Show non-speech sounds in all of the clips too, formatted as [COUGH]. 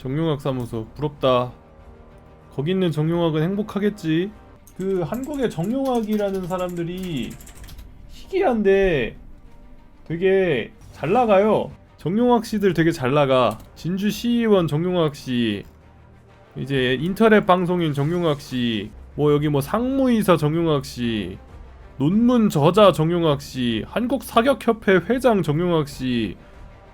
정용학 사무소 부럽다. 거기 있는 정용학은 행복하겠지. 그 한국의 정용학이라는 사람들이 희귀한데 되게 잘 나가요. 정용학 씨들 되게 잘 나가. 진주 시의원 정용학 씨, 이제 인터넷 방송인 정용학 씨, 뭐 여기 뭐 상무이사 정용학 씨, 논문 저자 정용학 씨, 한국 사격협회 회장 정용학 씨.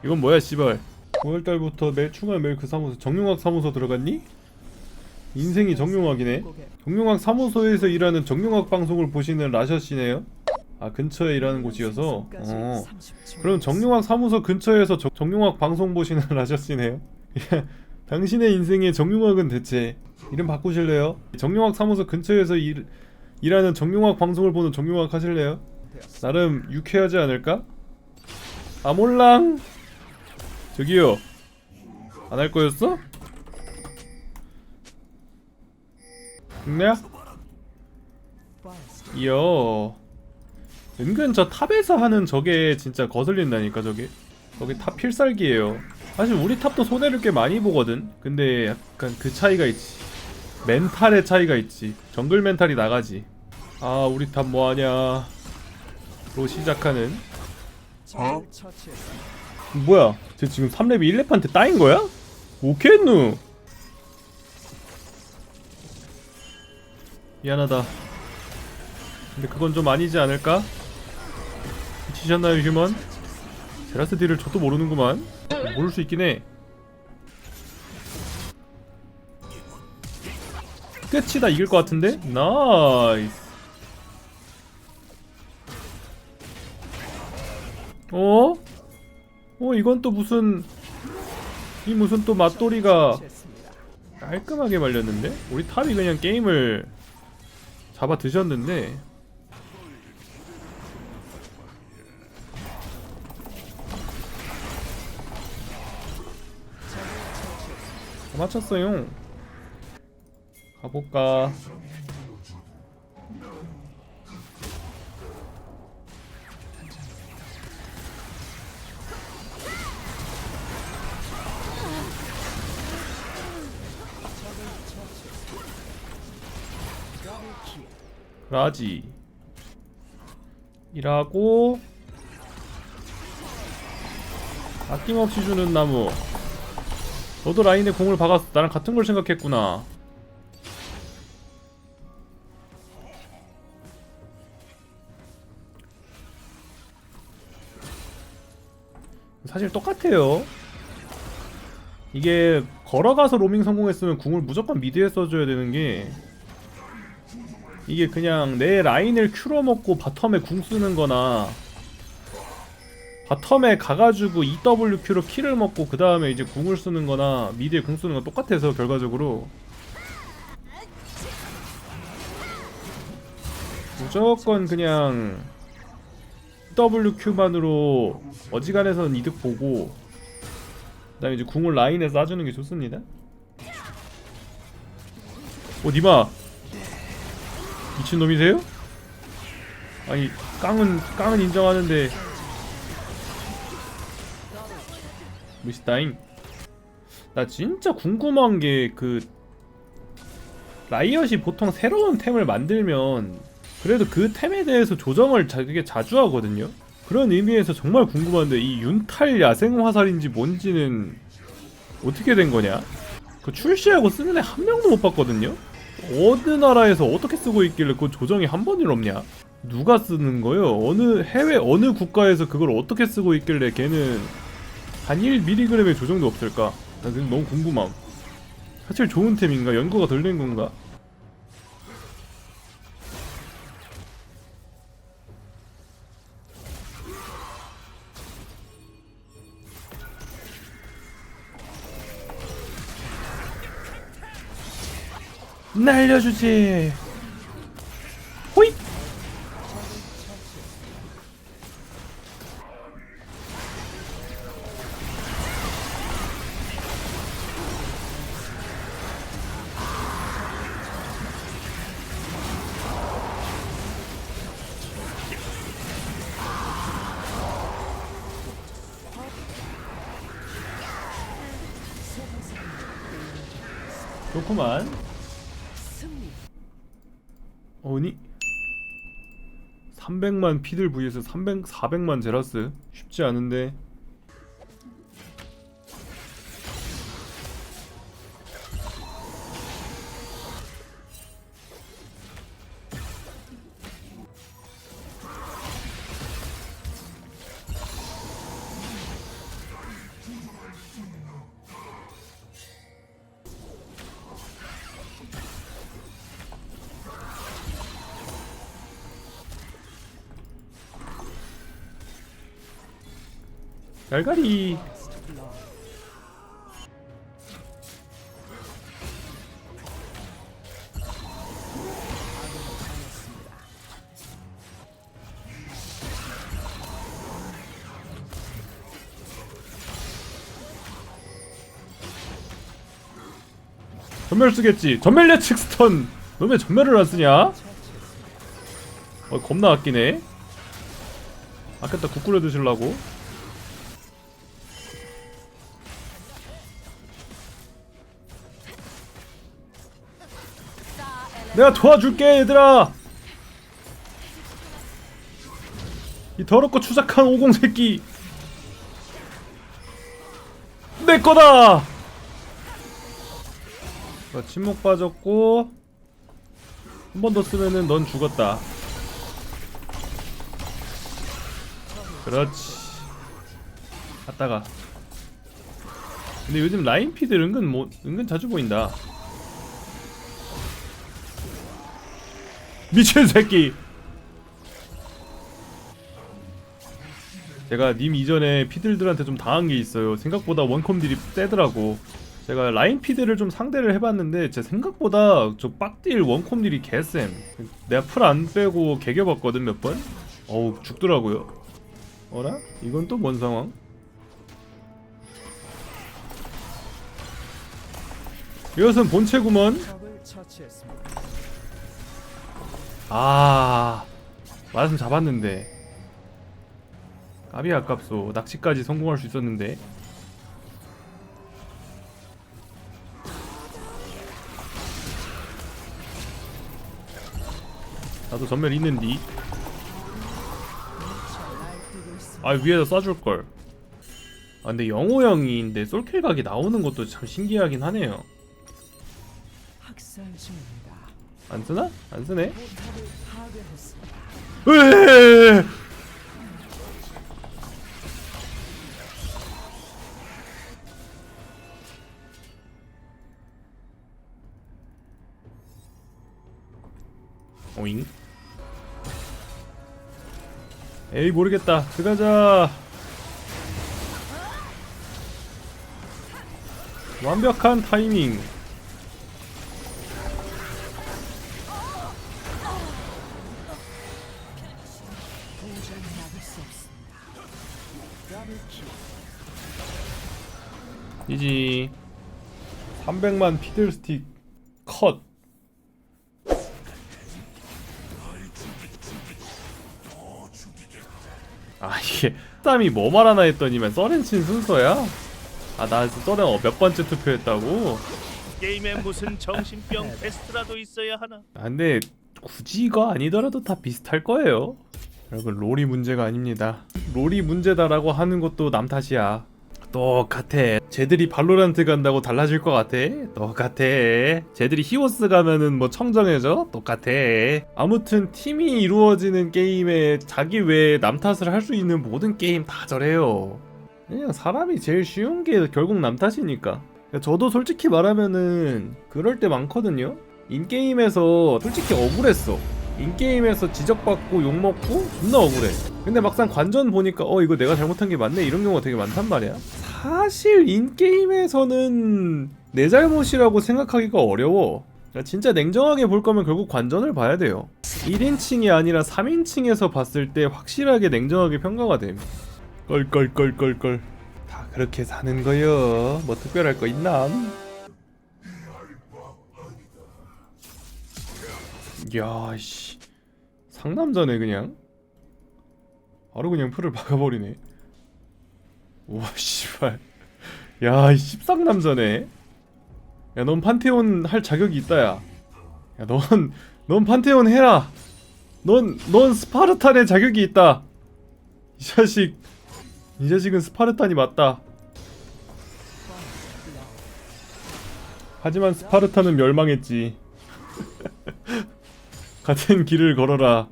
이건 뭐야 씨발. 5월달부터 매 추가 매일 그 사무소 정용학 사무소 들어갔니? 인생이 정용학이네. 정용학 사무소에서 일하는 정용학 방송을 보시는 라셔 씨네요. 아 근처에 일하는 곳이어서. 어. 그럼 정용학 사무소 근처에서 정, 정용학 방송 보시는 [LAUGHS] 라셔 씨네요. 당신의 인생의 정용학은 대체 이름 바꾸실래요? 정용학 사무소 근처에서 일, 일하는 정용학 방송을 보는 정용학 하실래요? 나름 유쾌하지 않을까? 아 몰랑 저기요. 안 할 거였어? 죽냐? 이어 은근 저 탑에서 하는 저게 진짜 거슬린다니까 저게. 저게 탑 필살기예요. 사실 우리 탑도 손해를 꽤 많이 보거든? 근데 약간 그 차이가 있지. 멘탈의 차이가 있지. 정글 멘탈이 나가지. 아 우리 탑 뭐하냐. 로 시작하는. 어? 뭐야 쟤 지금 3렙이 1렙한테 따인 거야? 오케누 미안하다 근데 그건 좀 아니지 않을까? 미치셨나요 휴먼? 제라스 딜을 저도 모르는구만 모를 수 있긴 해 끝이다 이길 것 같은데? 나이스 어? 어 이건 또 무슨 이 무슨 또 맛돌이가 깔끔하게 말렸는데? 우리 탑이 그냥 게임을 잡아 드셨는데. 다 맞췄어요. 가볼까 라지. 일하고 아낌없이 주는 나무. 너도 라인에 공을 박았어 나랑 같은 걸 생각했구나. 사실 똑같아요. 이게 걸어가서 로밍 성공했으면 궁을 무조건 미드에 써줘야 되는 게 이게 그냥 내 라인을 큐러 먹고 바텀에 궁 쓰는 거나 바텀에 가가지고 EWQ로 킬을 먹고 그 다음에 이제 궁을 쓰는 거나 미드에 궁 쓰는 건 똑같아서 결과적으로. 무조건 그냥 WQ만으로 어지간해서는 이득 보고 그 다음에 이제 궁을 라인에 쏴주는 게 좋습니다. 오 니마 미친놈이세요? 아니 깡은 깡은 인정하는데. 무시다잉. 나 진짜 궁금한 게 그 라이엇이 보통 새로운 템을 만들면 그래도 그 템에 대해서 조정을 되게 자주 하거든요? 그런 의미에서 정말 궁금한데 이 윤탈 야생 화살인지 뭔지는 어떻게 된 거냐? 그 출시하고 쓰는 애 한 명도 못 봤거든요 어느 나라에서 어떻게 쓰고 있길래 그 조정이 한 번일 없냐? 누가 쓰는 거요? 어느 해외 어느 국가에서 그걸 어떻게 쓰고 있길래 걔는 한 1mg의 조정도 없을까? 나 지금 너무 궁금함. 사실 좋은 템인가? 연구가 덜 된 건가? 날려주지. 호이 좋구만. 어니? 300만 피들 vs 300 400만 제라스? 쉽지 않은데 갈갈이 전멸 쓰겠지. 전멸 예측 스턴. 너 왜 전멸을 안 쓰냐? 어 겁나 아끼네. 아꼈다. 국 끓여 드실라고 내가 도와줄게 얘들아. 이 더럽고 추잡한 오공 새끼. 내 거다! 자, 침묵 빠졌고 한 번 더 쓰면은 넌 죽었다. 그렇지. 갔다가. 근데 요즘 라인 피들 은근 뭐 은근 자주 보인다 미친 새끼. 제가 님 이전에 피들들한테 좀 당한 게 있어요. 생각보다 원컴 딜이 세더라고. 제가 라인 피들을 좀 상대를 해봤는데 제 생각보다 저 빡딜 원컴 딜이 개쌤. 내가 풀 안 빼고 개겨봤거든 몇 번. 어우 죽더라고요. 어라? 이건 또 뭔 상황? 이것은 본체구먼. 아 말씀 잡았는데. 까비 아깝소. 낚시까지 성공할 수 있었는데. 나도 전멸 있는디. 아 위에다 쏴줄걸. 아 근데 영호 형인데 솔킬 각이 나오는 것도 참 신기하긴 하네요. 학살 중입니다. 안 쓰나? 안 쓰네? 오잉? 에이 모르겠다. 들어가자. 완벽한 타이밍 이지 300만 피들 스틱 컷 아 이게 땀이 뭐 말하나 했더니만 써렌친 순서야? 아 나 써렌 어, 몇 번째 투표했다고? 게임에 무슨 정신병 테스트라도 있어야 하나? 아 근데 굳이 이거 아니더라도 다 비슷할 거예요 여러분 롤이 문제가 아닙니다 롤이 문제다라고 하는 것도 남 탓이야 똑같아. 쟤들이 발로란트 간다고 달라질 것 같아. 똑같아. 쟤들이 히오스 가면은 뭐 청정해져? 똑같아. 아무튼 팀이 이루어지는 게임에 자기 외에 남 탓을 할 수 있는 모든 게임 다 저래요. 그냥 사람이 제일 쉬운 게 결국 남 탓이니까. 저도 솔직히 말하면은 그럴 때 많거든요. 인게임에서 솔직히 억울했어. 인게임에서 지적받고 욕먹고 존나 억울해. 근데 막상 관전 보니까 어 이거 내가 잘못한 게 맞네? 이런 경우가 되게 많단 말이야. 사실 인게임에서는 내 잘못이라고 생각하기가 어려워. 그러니까 진짜 냉정하게 볼 거면 결국 관전을 봐야 돼요. 1인칭이 아니라 3인칭에서 봤을 때 확실하게 냉정하게 평가가 됨. 껄껄껄껄껄. 다 그렇게 사는 거요. 뭐 특별할 거 있나? 야, 씨. 상남자네 그냥. 바로 그냥 풀을 박아버리네. 와, [LAUGHS] 씨발. 야, 이 십상남자네. 야, 넌 판테온 할 자격이 있다, 야. 야, 넌, 넌 판테온 해라. 넌, 넌 스파르탄의 자격이 있다. 이 자식, 이 자식은 스파르탄이 맞다. 하지만 스파르타는 멸망했지. [LAUGHS] 같은 길을 걸어라.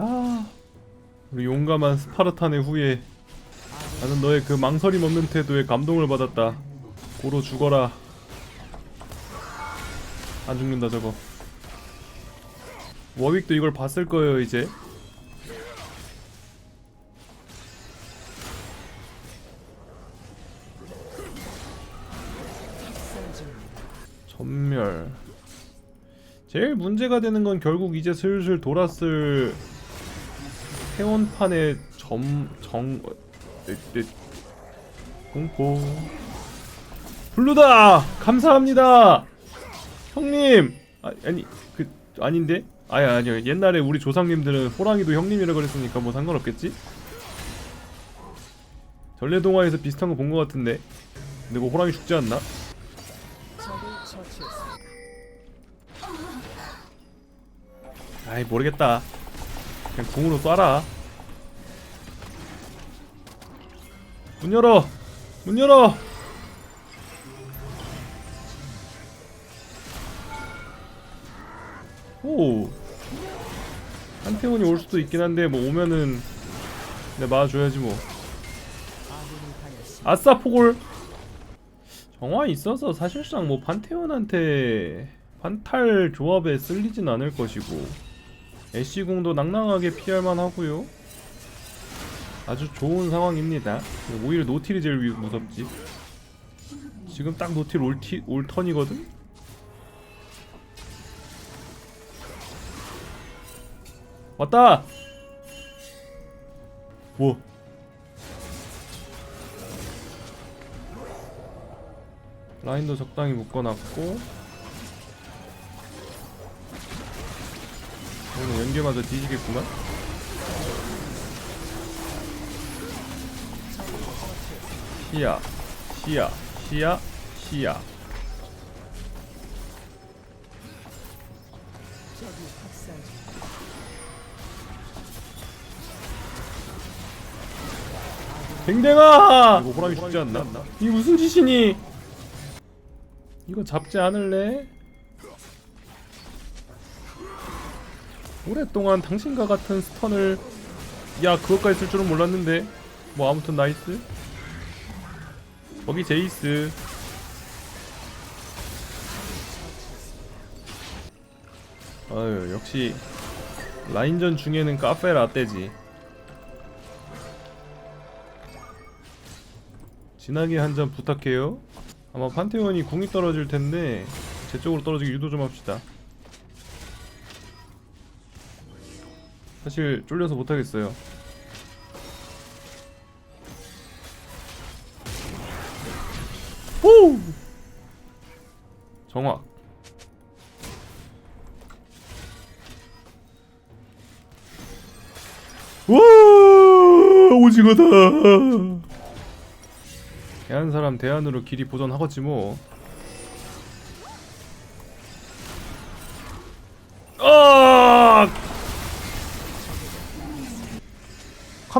캬. 우리 용감한 스파르탄의 후예. 나는 너의 그 망설임 없는 태도에 감동을 받았다. 고로 죽어라. 안 죽는다 저거. 워윅도 이걸 봤을 거예요 이제. 전멸. 제일 문제가 되는 건 결국 이제 슬슬 돌았을 회원판의 점 정 공포. 블루다! 감사합니다! 형님! 아, 아니 그 아닌데? 아니 아니요. 옛날에 우리 조상님들은 호랑이도 형님이라 그랬으니까 뭐 상관없겠지? 전래동화에서 비슷한 거 본 거 같은데. 근데 그 호랑이 죽지 않나? 아이 모르겠다 그냥 궁으로 쏴라. 문 열어. 문 열어. 오. 한태훈이 올 수도 있긴 한데 뭐 오면은 내가 막아줘야지 뭐. 아싸 포골. 정화 있어서 사실상 뭐 판테온한테 판탈 조합에 쓸리진 않을 것이고 애쉬궁도 낭낭하게 피할만 하고요. 아주 좋은 상황입니다. 오히려 노틸이 제일 위- 무섭지. 지금 딱 노틸 올, 티, 올 턴이거든? 왔다! 뭐? 라인도 적당히 묶어놨고 오늘 연계마저 뒤지겠구만 시야 시야 시야 시야. 댕댕아 이거 호랑이 죽지 않나? 이게 무슨 짓이니? 이거 잡지 않을래? 오랫동안 당신과 같은 스턴을 야 그것까지 쓸 줄은 몰랐는데 뭐 아무튼 나이스 거기 제이스 아유 역시 라인전 중에는 카페 라떼지 진하게 한 잔 부탁해요. 아마 판테온이 궁이 떨어질 텐데 제 쪽으로 떨어지게 유도 좀 합시다. 사실 쫄려서 못 하겠어요. 호! 정확. 와! 오징어다. 대한 사람 대안으로 길이 보존하겠지 뭐.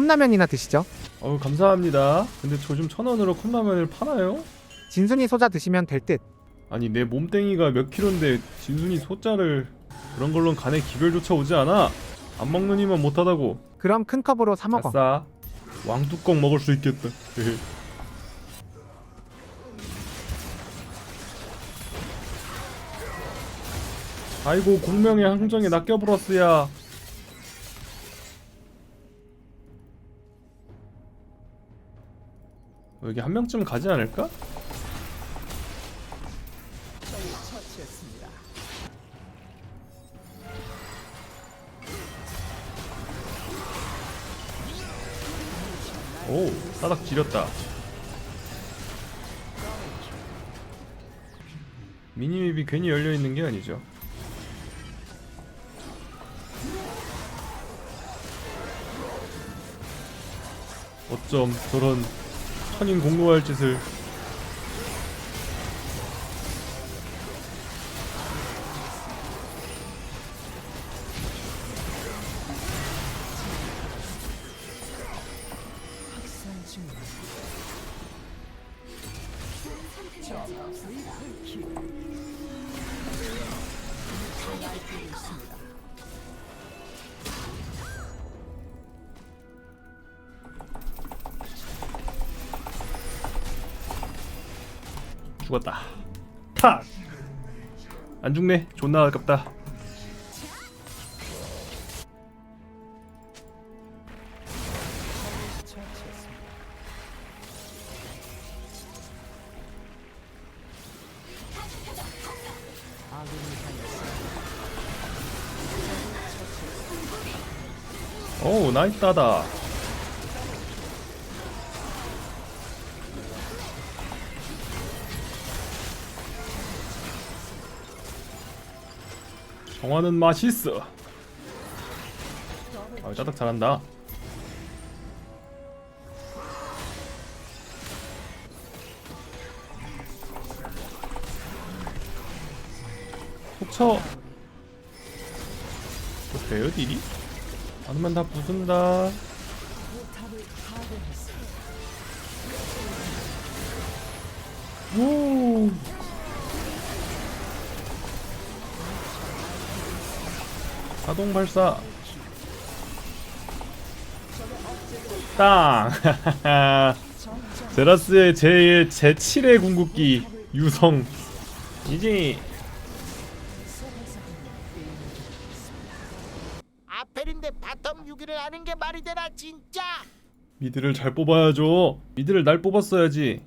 컵라면이나 드시죠. 어우 감사합니다. 근데 저 좀 천 원으로 컵라면을 파나요? 진순이 소자 드시면 될 듯. 아니 내 몸땡이가 몇 킬로인데 진순이 소자를 그런 걸론 간에 기별조차 오지 않아. 안 먹는 이만 못하다고. 그럼 큰 컵으로 사 먹어. 아싸. 왕뚜껑 먹을 수 있겠다. [LAUGHS] 아이고 공명의 항정에 낚여불었으야. 여기 한 명쯤 가지 않을까? 오, 싸닥 지렸다. 미니맵이 괜히 열려 있는 게 아니죠. 어쩜 저런 천인 공로할 짓을 죽었다. 탁! 안 죽네. 존나 아깝다. 오, 나이스 따다. 정화는 맛있어. 아, 짜닥 잘한다. 속 쳐. 뭐 돼요, 딜이? 많으면 다 부순다. 오. 자동 발사. 땅. [LAUGHS] 제라스의 제 제 7의 궁극기 유성. 이제 아펠인데 바텀 6위를 하는 게 말이 되나 진짜 미드를 잘 뽑아야죠. 미드를 날 뽑았어야지.